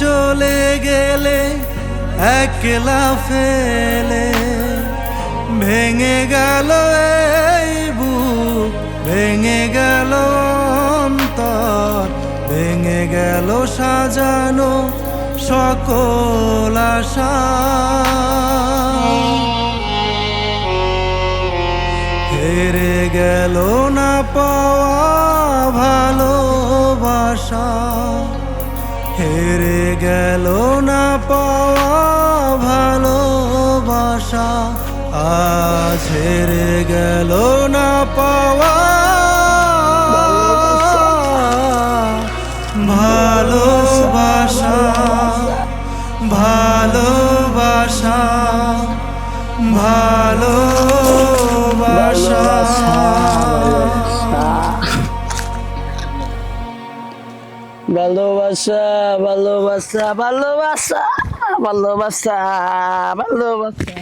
চলে গেলে একলা ফেলে ভেঙে গেল এই ভেঙে গেল ভেঙে গেল সাজানো সকল হেরে গেল না পাওয়া ভালোবাসা। হেরে গেল না পাওয়া ভালোবাসা আজ হেরে গেল না পাওয়া ভালোবাসা ভালোবাসা ভালোবাসা ভালোবাসা ভালোবাসা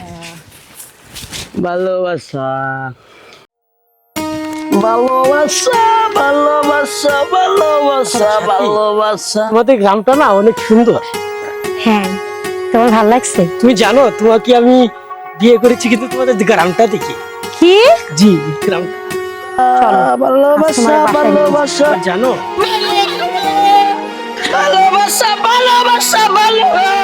ভালোবাসা। ভালোবাসা ভালোবাসা ভালোবাসা ভালোবাসা। আমাদের গ্রামটা না অনেক সুন্দর। হ্যাঁ তোমার ভালো লাগছে? তুমি জানো তোমাকে আমি বিয়ে করেছি কিন্তু তোমাদের গ্রামটা দেখি। কি? জি গ্রাম। ভালোবাসা ভালোবাসা। জানো ভালোবাসা ভালোবাসা ভালোবাসা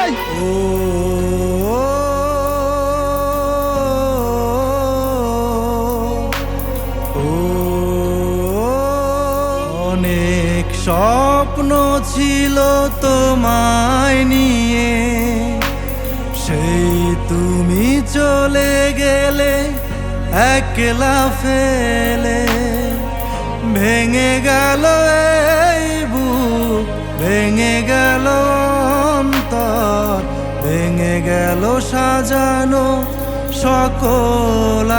অনেক স্বপ্ন ছিল তোমায় নিয়ে। সেই তুমি চলে গেলে একলা ফেলে। ভেঙে গেল গেল সাজানো সকল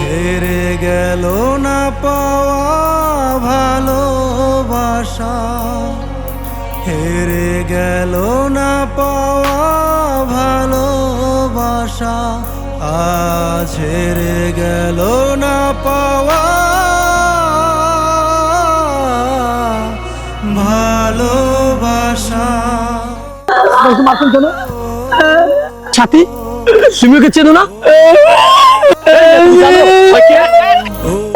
হেরে গেল না পাওয়া ভালোবাসা। হেরে গেল না পাওয়া ভালোবাসা। আজ হেরে গেল না পাওয়া ছাতি? তুমি ওকে চেনো না? ওকে?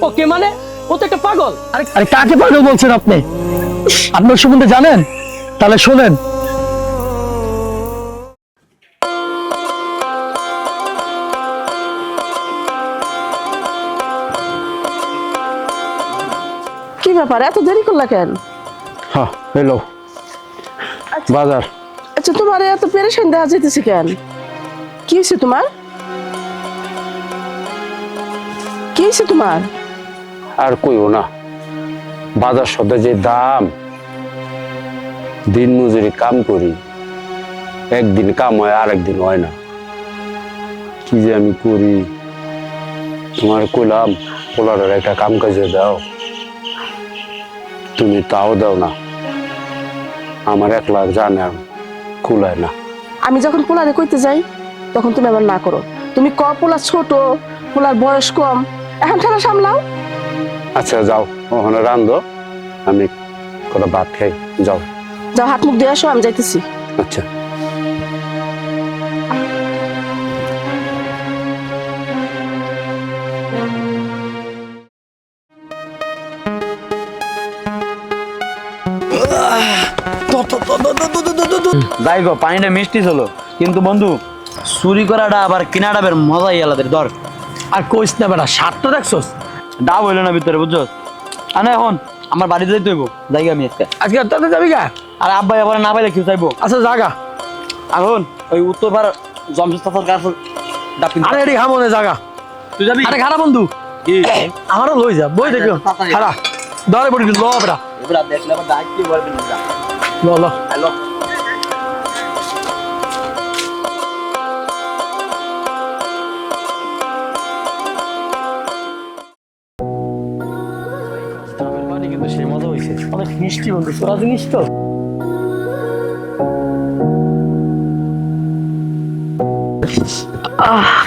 ওকে মানে? ও তো একটা পাগল। আরে আরে কাকে পাগল বলছেন আপনি? আপনার সম্বন্ধে জানেন? তাহলে শোনেন। কি ব্যাপার? এত দেরি করলা কেন? হ্যাঁ হ্যালো বাজার। আচ্ছা তোমার এত পেরেশান দেখা যেতেছে কেন? কি হয়েছে তোমার? কি হয়েছে তোমার? আর কইও না, বাজার সদা যে দাম, দিন মজুরি কাম করি, একদিন কাম হয় আর একদিন হয় না। কি যে আমি করি? তোমার কইলাম, পোলারের একটা কাম কাজে দাও। তুমি তাও দাও না। আমার এক লাখ জানে কুলায় না। আমি যখন পোলারে কইতে যাই তখন তুমি আবার না করো। তুমি ক পোলা ছোট পোলার বয়স কম এখন খেলা সামলাও। আচ্ছা যাও ওখানে রান্ধো। আমি কটা ভাত খাই যাও। যাও হাত মুখ দিয়ে আসো আমি যাইতেছি। আচ্ছা। যাই গো পানিটা মিষ্টি ছিল। কিন্তু বন্ধু চুরি করাটা আবার কিনাটা বের মজাই আলাদা ধর। আর কইস না বেটা সাতটা দেখছস? ডাব হইল না ভিতরে বুঝছ আনে এখন আমার বাড়িতে যাইতে হইব। যাই আমি আজকে আজকে তাতে যাবি গা? আর আব্বা এবার না পাইলে কেউ চাইব? আচ্ছা জাগা এখন ওই উত্তর ভারত জমশেদ কাছে ডাব কিনতে- আরে এটি খামনে জাগা তুই যাবি? আরে খারাপ বন্ধু। কি? আমারও লই যা বই দেখো। তাড়াতাড়ি। খারা দরে পড়ি ল বেটা। এবার দেখলে আবার ডাক কি বলবি না। ল ল। মিষ্টি বন্ধু তোরা জিনিস তো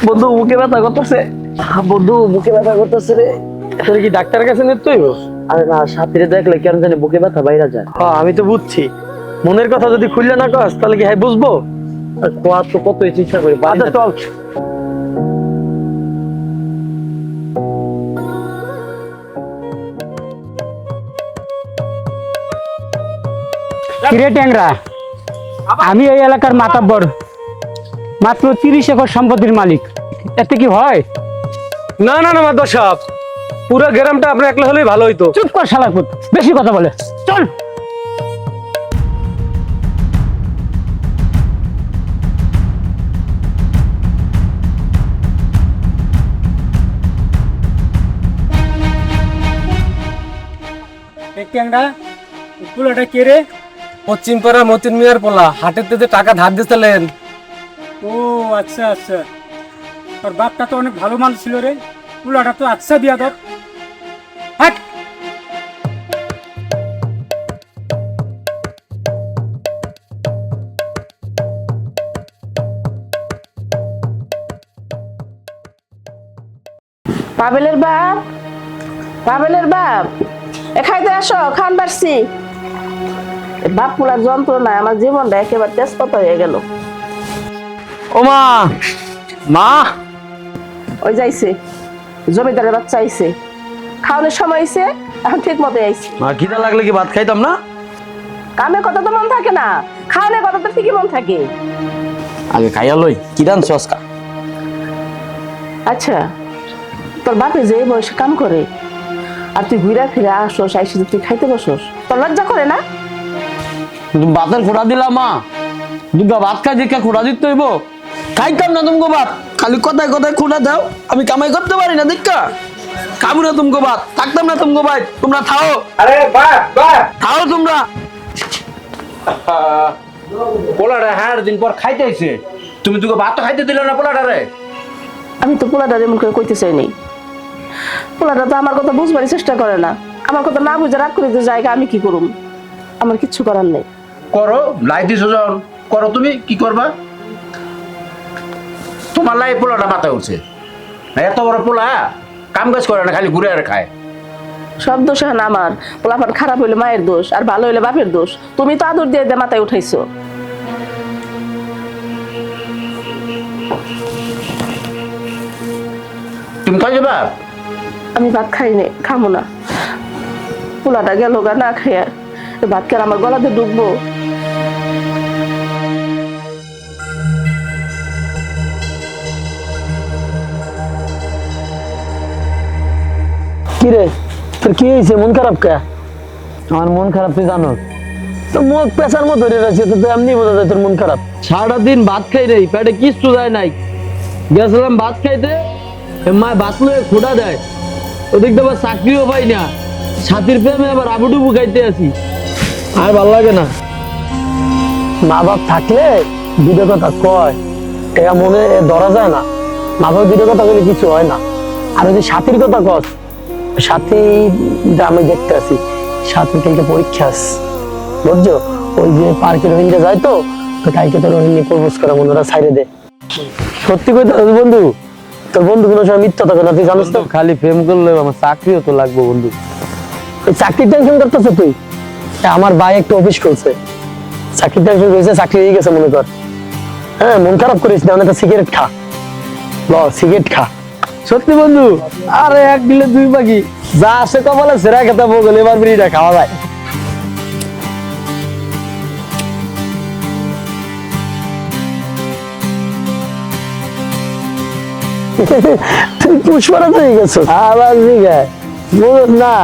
বন্ধু মুখে ব্যথা করতেছে। বন্ধু মুখে ব্যথা করতেছে রে। তোর কি ডাক্তারের কাছে নিতে হইব? আরে না সাথীরে দেখলে কেন জানি বুকে ব্যথা বাইরে যায়। হ্যাঁ আমি তো বুঝছি। মনের কথা যদি খুললে না কস তাহলে কি হ্যাঁ বুঝব? কোয়া তো কত চিন্তা করি আচ্ছা চল। কিরে ট্যাংরা? আমি এই এলাকার মাতাব্বর। মাত্র তিরিশ একর সম্পত্তির মালিক। এতে কি হয়? না না না মাদর সাহেব। পুরো গ্রামটা আপনার একলা হলেই ভালো হইতো। চুপ কর শালাকুত বেশি কথা বলে। চল। ট্যাংরা পুরোটা কে রে? পশ্চিম পাড়া মতিন মিয়ার পোলা হাটের থেকে টাকা ধার দিতেলেন ও আচ্ছা আচ্ছা। তোর বাপটা তো অনেক ভালো মানুষ ছিল রে। পুলাটা তো আচ্ছা বিয়া দর হাট! পাবেলের বাপ? পাবেলের বাপ? এ খাইতে আসো খান বাড়ছি। বাপ পুলার যন্ত্রণায় আমার জীবনটা একেবারে তেজপাতা হয়ে গেল। ও মা। ওই যাইছে জমিদারের বাচ্চা আইছে। খাওয়ানোর সময় আইছে এখন ঠিক মতো আইছে। মা খিদা লাগলে কি ভাত খাইতাম না? কামের কথা তো মন থাকে না খাওয়ানোর কথা তো ঠিকই মন থাকে। আগে খাইয়া লই কি রান সস্কা আচ্ছা তোর বাপে যে বয়সে কাম করে আর তুই ঘুরে ফিরে আসোস আইসি তুই খাইতে বসোস তোর লজ্জা করে না? ভাতের খোড়া দিলাম মা। দুগা ভাত খাই দেখে খোড়া দিতে হইব। খাইতাম না তুমগো ভাত। খালি কথায় কথায় খোড়া দাও। আমি কামাই করতে পারি না দেখা খাব না তুমগো ভাত। থাকতাম না তুমগো ভাই। তোমরা থাও। আরে বাপ বাপ থাও তোমরা। পোলাটা হার দিন পর খাইতে আইছে তুমি তোকে ভাত তো খাইতে দিলে না পোলাটারে? আমি তো পোলাটা এমন করে কইতে চাইনি পোলাটা তো আমার কথা বুঝবারই চেষ্টা করে না। আমার কথা না বুঝে রাগ করে যে জায়গা আমি কি করুম? আমার কিচ্ছু করার নেই। করো লাই দিছো যখন। করো তুমি কি করবা? তোমার লাই পোলাটা মাথায় উঠছে। এত বড় পোলা কাম কাজ করে না খালি ঘুরে আর খায়। সব দোষ এখন আমার। পোলাপান খারাপ হইলে মায়ের দোষ আর ভালো হইলে বাপের দোষ। তুমি তো আদর দিয়ে মাথায় উঠাইছো। তুমি খাই যাবা আমি ভাত খাইনি খামো না। পোলাটা গেল গা না খাইয়া ভাত খেয়ে আমার গলাতে ডুববো কি রে তোর কি হয়েছে? মন খারাপ কে? আমার মন খারাপ, তুই জানো তো মতো তো এমনি মন খারাপ। দিন খাই যায় নাই। খাইতে দেয়। চাকরিও পাই না। ছাতির প্রেমে আবার খাইতে আর ভালো লাগে না। মা বাপ থাকলে দুটো কথা কয়। মনে ধরা যায় না। মা বাপ দুটো কথা বলে কিছু হয় না। আর যদি সাথীর কথা কস সাথী আমি দেখতে আছি সাথী কালকে পরীক্ষা আস বুঝছ? ওই যে পার্কে রোহিঙ্গা যায় তো তো কালকে তো রোহিঙ্গা প্রপোজ করা বন্ধুরা সাইডে দে। সত্যি কইতে হবে বন্ধু? তোর বন্ধু কোনো সময় মিথ্যা থাকে না তুই জানিস তো? খালি প্রেম করলে আমার চাকরিও তো লাগবে বন্ধু। ওই চাকরির টেনশন করতেছ তুই? আমার ভাই একটু অফিস করছে চাকরির টেনশন করেছে চাকরি হয়ে গেছে মনে কর। হ্যাঁ মন খারাপ করিস না অনেক সিগারেট খা। ল সিগারেট খা। সত্যি বন্ধু? আরে এক দিলে দুই পাখি যা আসে কপালে সেরা খেতে বগল এবার বিড়িটা খাওয়া যায়। তুই পুষ্পরাজ হয়ে গেছো। আবার জিগায় বল না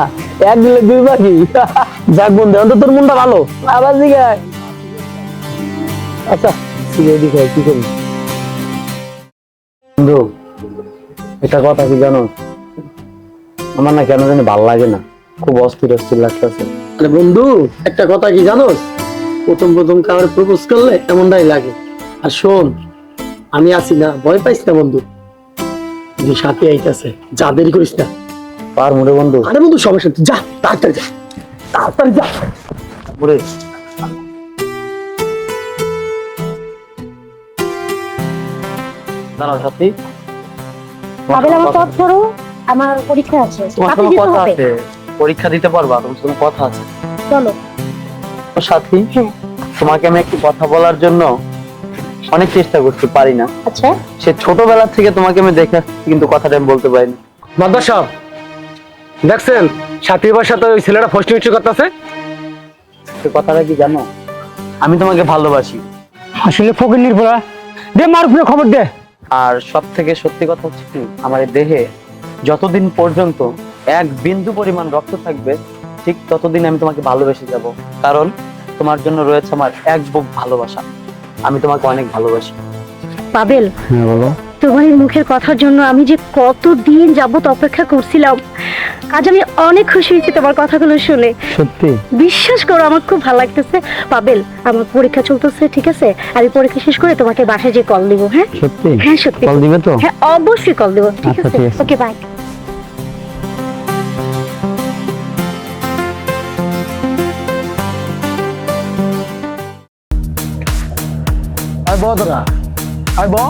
এক দিলে দুই পাখি যাক বন্ধু অন্তত তোর মনটা ভালো। আবার জিগায় আচ্ছা সিগারেটি খাই কি করি বন্ধু একটা কথা কি জানো? আমার না কেন জানি ভালো লাগে না। খুব অস্থির অস্থির লাগতেছে। আরে বন্ধু একটা কথা কি জানোস প্রথম প্রথম কাউরে প্রপোজ করলে এমনটাই লাগে। আর শোন আমি আছি না ভয় পাইস না বন্ধু। যে সাথে আইতাছে যা দেরি করিস না। পার মোড়ে বন্ধু। আরে বন্ধু সমস্যা নেই, যা তাড়াতাড়ি যা। তাড়াতাড়ি যা। মোড়ে দাঁড়াও সাথী। আমার আমার পরীক্ষা আছে। তোমার তাতে কোনো দিতে কথা হবে? আছে? পরীক্ষা দিতে পারবা তোমার কোনো কথা আছে? চলো। তো সাথী হ্যাঁ। তোমাকে আমি একটি কথা বলার জন্য অনেক চেষ্টা করতে পারি না। আচ্ছা। সে ছোটবেলা থেকে তোমাকে আমি দেখে আসছি, কিন্তু কথাটা আমি বলতে পারিনি মাদ্দার সাহেব দেখছেন? সাথী সাথে ওই ছেলেটা ফষ্টি মিষ্টি করতেছে? সে কথাটা কি জানো? আমি তোমাকে ভালোবাসি। আসলে ফকির নির্ভরা। দে মার উপরে খবর দে। আর সব থেকে সত্যি কথা হচ্ছে কি আমার এই দেহে যতদিন পর্যন্ত এক বিন্দু পরিমাণ রক্ত থাকবে ঠিক ততদিন আমি তোমাকে ভালোবেসে যাব। কারণ তোমার জন্য রয়েছে আমার এক বুক ভালোবাসা। আমি তোমাকে অনেক ভালোবাসি। পাবেল হ্যাঁ বলো। তোমার এই মুখের কথার জন্য আমি যে কতদিন যাবত অপেক্ষা করছিলাম আজ আমি অনেক খুশি হয়েছি তোমার কথাগুলো শুনে। সত্যি? বিশ্বাস করো আমার খুব ভালো লাগতেছে। পাবেল আমার পরীক্ষা চলতেছে ঠিক আছে? আমি পরীক্ষা শেষ করে তোমাকে বাসায় যে কল দিব হ্যাঁ? সত্যি? হ্যাঁ সত্যি। কল দিবে তো? হ্যাঁ অবশ্যই কল দেবো ঠিক আচ্ছা, আছে? ওকে বাই আয় বহ তোরা আয় বহ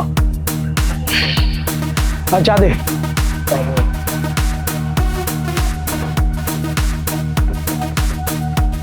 আয় চা দে।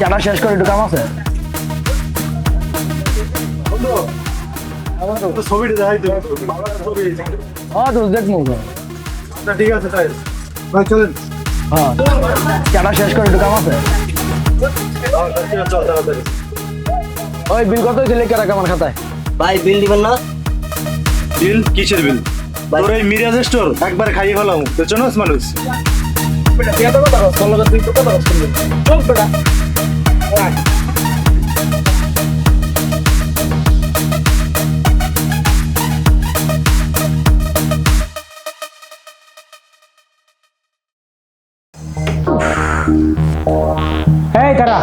চাটা শেষ করে একটু কাম আছে? ছবিটা দেখাই তো হ্যাঁ তো দেখ মুখ। ঠিক আছে তাই। ভাই চলেন। হ্যাঁ চাটা শেষ করে একটু কাম আছে? ওই বিল কত খাতায়? বিল কিসের বিল? তোর এই মিরাজ স্টোর একবার খাইয়ে ফেলাম। তো চনস মানুষ এই তারা,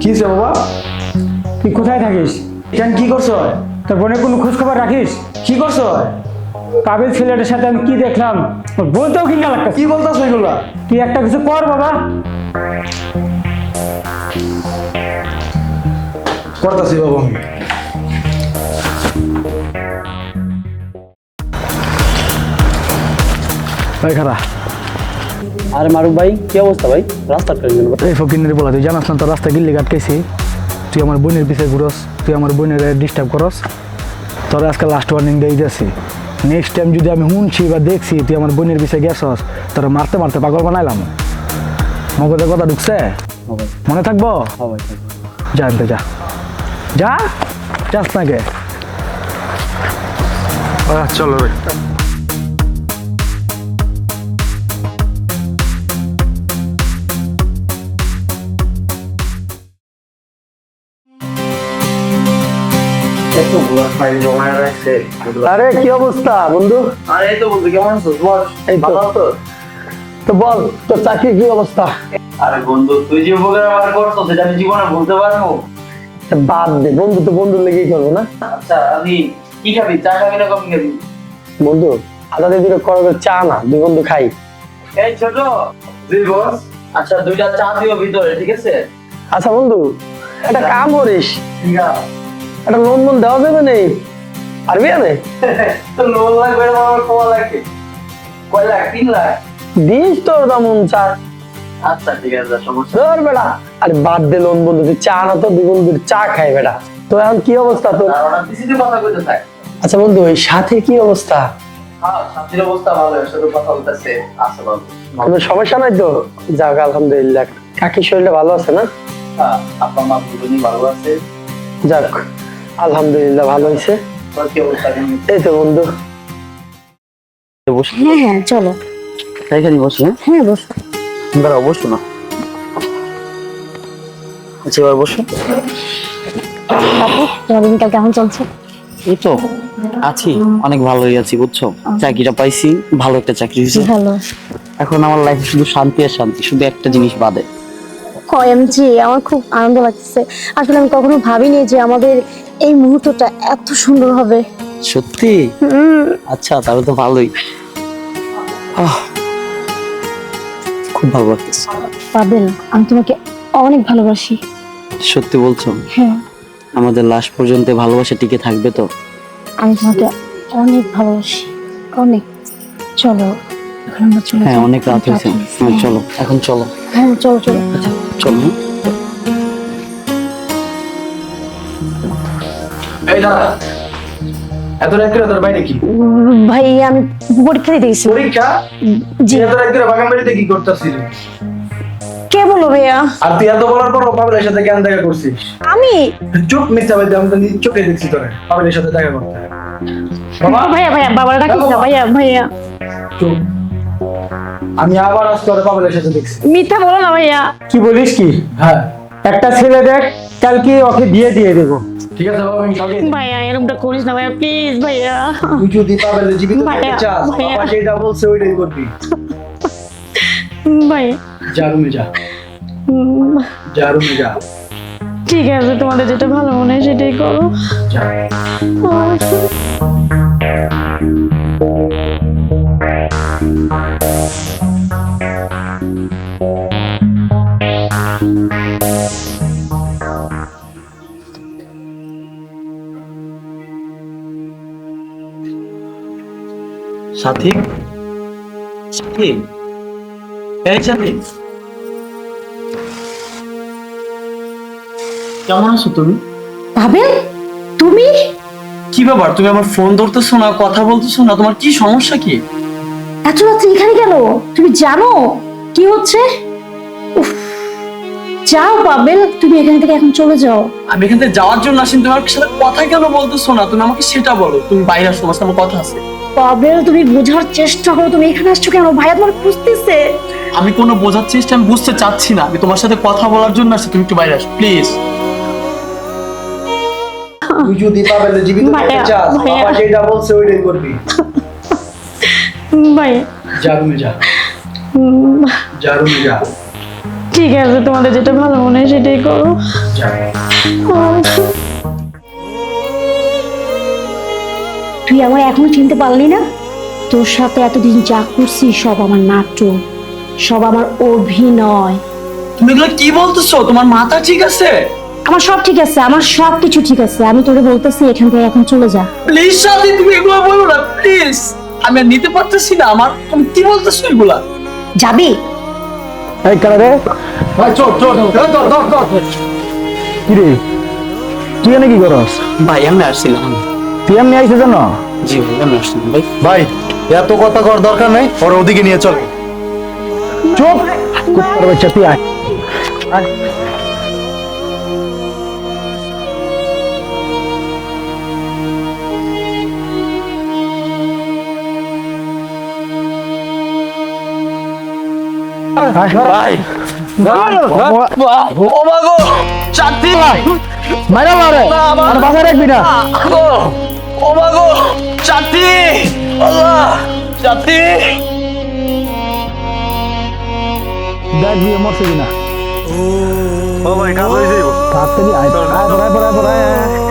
কি হয়েছে বাবা? তুই কোথায় থাকিস? কেন কি করছ? তোর বোনের কোনো খোঁজ খবর রাখিস? কি করছ? কাবিল ছেলেটার সাথে আমি কি দেখলাম? বলতেও কিনা লাগতেছে। কি বলতেছো এগুলা? তুই একটা কিছু কর বাবা। করতেছি বাবা আমি। ভাই খারা। আরে মারুক ভাই কি অবস্থা ভাই? রাস্তা কেন এই ফকিনের বলা তুই জানাস না তোর রাস্তা গিল্লি আটকাইছি তুই আমার বোনের পিছিয়ে ঘুরস তুই আমার বোনের ডিস্টার্ব করস। তোর আজকে লাস্ট ওয়ার্নিং দিয়ে দিয়েছি নেক্সট টাইম যদি আমি শুনছি বা দেখছি তুই আমার বোনের পিছিয়ে গেছস তোর মারতে মারতে পাগল বানাইলাম। মগজের কথা ঢুকছে? মনে থাকব? জানতে যা যা। যাস না গে। চলো আরে কি অবস্থা বন্ধু? আরে তো বন্ধু কেমন বল এই তো। ভালো আছো? তো বল তোর চাকরি কি অবস্থা? আরে বন্ধু তুই যে উপকার আমার করছ সেটা আমি জীবনে ভুলতে পারব? বাদ দে বন্ধু তো লেগেই করব না? আচ্ছা আমি কি খাবি? চা খাবি না কফি খাবি? বন্ধু করবে চা না দুই বন্ধু খাই। এই ছোট বস। আচ্ছা দুইটা চা দিও ভিতরে ঠিক আছে? আচ্ছা বন্ধু একটা কাম করিস। ঠিক আছে একটা লোন মন দেওয়া যাবে নেই পারবি তো লোন লাগবে আমার কোয়া লাগবে কয় লাখ? তিন লাখ? দিস তোর দামন চা আচ্ছা ঠিক আছে সমস্যা ধর বেটা। আরে বাদ দে লোন বন্ধু তুই চা না তো চা খাই বেটা। তো এখন কি অবস্থা তোর? কথা কইতে থাক। আচ্ছা বন্ধু ওই সাথে কি অবস্থা? হ্যাঁ কোনো সমস্যা নাই তো? যাক আলহামদুলিল্লাহ। কাকির শরীরটা ভালো আছে না? হ্যাঁ মা ভালো আছে। যাক। আলহামদুলিল্লাহ ভালো হয়েছে। তোর কি অবস্থা? কেমন? এই তো বন্ধু। হ্যাঁ হ্যাঁ চলো। এখানে বসে হ্যাঁ? বসো। দাঁড়াও বসো না। আচ্ছা এবার বসো। তোমার দিনকাল কেমন চলছে? এই তো আছি অনেক ভালোই আছি বুঝছ? চাকরিটা পাইছি ভালো একটা চাকরি হয়েছে। ভালো। এখন আমার লাইফে শুধু শান্তি আর শান্তি শুধু একটা জিনিস বাদে। ওএমজি আমার খুব আনন্দ লাগছে। আসলে আমি কখনো ভাবিনি যে আমাদের এই মুহূর্তটা এত সুন্দর হবে। সত্যি? আচ্ছা তাহলে তো ভালোই। খুব ভালো লাগতেছে। পাবেল আমি তোমাকে অনেক ভালোবাসি। সত্যি বলছো? হ্যাঁ। আমাদের লাস্ট পর্যন্ত ভালোবাসা টিকে থাকবে তো? আমি তোমাকে অনেক ভালোবাসি। অনেক। চলো এখন আমরা চলে হ্যাঁ অনেক রাত হয়েছে। হ্যাঁ, চলো এখন চলো। হ্যাঁ চলো চলো। হ্যাঁ? এই দাঁড়া। এত রাত করে তোর বাইরে কি? ভাই আমি পরীক্ষা দিতে গেছি। পরীক্ষা? জি। এত রাত করে বাগান বাড়িতে কি করতেছিস? কে বলো ভাইয়া? আর তুই এত বলার পর পাবলের সাথে কেন দেখা করছিস? আমি? চুপ মিথ্যা বলতে আমি তো নিজ চোখে দেখছি তোরে পাবলের সাথে দেখা করতে। বাবা? ভাইয়া ভাইয়া বাবার ডাকিস না ভাইয়া ভাইয়া। চুপ। আমি আবার আজ তোরে পাবলের সাথে দেখছি। মিথ্যা বলো না ভাইয়া। কি বলিস কি? হ্যাঁ। একটা ছেলে দেখ কালকে ওকে বিয়ে দিয়ে দেবো। ঠিক আছে বাবা আমি কালকে ভাইয়া এরকমটা করিস না ভাইয়া প্লিজ ভাইয়া। তুই যদি পাবলের জীবিত থাকতে চাস বাবা যেটা বলছে ওইটাই করবি। ভাইয়া। যা রুমে যা। যা রুমে যা। ঠিক আছে তোমাদের যেটা ভালো মনে হয় সেটাই করো। যা। সাথী? সাথী? এই সাথী। কেমন আছো তুমি? তুমি? কি ব্যাপার? তুমি আমার ফোন ধরতেছো না কথা বলতেছো না তোমার কি সমস্যা কি? এত রাত্রে এখানে কেন? তুমি জানো? কি হচ্ছে? উফ, যাও পাবেল তুমি এখান থেকে এখন চলে যাও। আমি এখান থেকে যাওয়ার জন্য আসিনি। তুমি আমার সাথে কথা কেন বলতেছো না? তুমি আমাকে সেটা বলো। তুমি বাইরে আসো আমার সাথে আমার কথা আছে। পাবেল তুমি বোঝার চেষ্টা করো। তুমি এখানে আসছো কেন? ভাইয়া তোমার খুঁজতেছে। আমি কোনো বোঝার চেষ্টা আমি বুঝতে চাচ্ছি না। আমি তোমার সাথে কথা বলার জন্য আসছি। তুমি একটু বাইরে আসো প্লিজ। তুই যদি পাবলের জীবিত থাকতে চাস বাবা যেটা বলছে ওইটাই করবি। ভাইয়া যা রুমে যা। যা রুমে যা। ঠিক আছে তোমাদের যেটা ভালো মনে হয় সেটাই করো। তুই আমার এখনও চিনতে পারলি না? তোর সাথে এতদিন যা করছি সব আমার নাটক সব আমার অভিনয়। তুমি এগুলো কি বলতেছো? তোমার মাথা ঠিক আছে? আমার সব ঠিক আছে আমার সব কিছু ঠিক আছে। আমি তোকে বলতেছি এখান থেকে এখন চলে যা। প্লিজ সাথী তুমি এগুলো বলো না প্লিজ আমি আর নিতে পারতেছি না আমার তুমি কি বলতেছো এগুলা? যাবি? এই কারা রে? ভাই চল চল চল ধর ধর ধর কি রে? তুই এনে কি করস? ভাই আমি আসছিলাম। তুই এমনি আইসে জানো? জি ভাই আমি আসছিলাম ভাই। ভাই এত কথা কর দরকার নেই ওর ওদিকে নিয়ে চল। চুপ! কুত্তার বাচ্চা তুই আয়। ভাই ও মাগো চাতি মাইরা মারে আর বাসায় রাখবি না ও মাগো চাতি আল্লাহ চাতি দেখ বিয়ে মরছে কিনা ও ভাই কাজ হয়ে যাইব তাড়াতাড়ি আয় আয় পড়ায় পড়ায় পড়ায়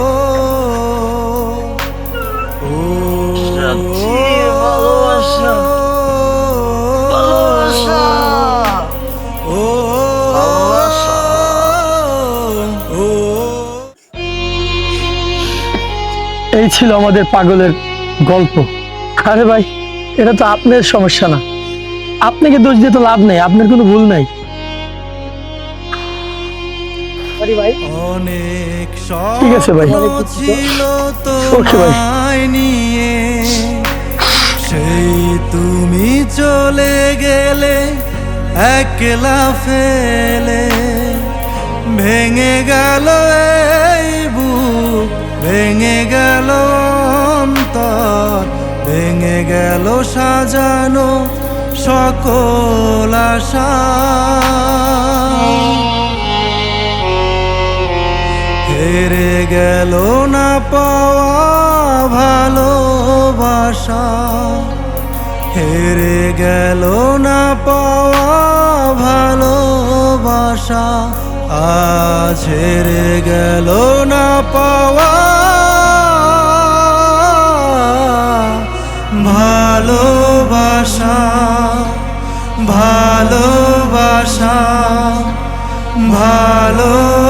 এই ছিল আমাদের পাগলের গল্প। আরে ভাই এটা তো আপনার সমস্যা না। আপনাকে দোষ দিয়ে তো লাভ নেই আপনার কোনো ভুল নাই। ঠিক আছে ভাই। ওকে ভাই। সেই তুমি চলে গেলে একলা ফেলে। ভেঙে গেল ভেঙে গেল অন্তর, ভেঙে গেল সাজানো সকল হেরে গেল না পাওয়া ভালোবাসা। হেরে গেল না পাওয়া ভালোবাসা। আজ গেল না পাওয়া। ভালোবাসা ভালোবাসা ভালোবাসা।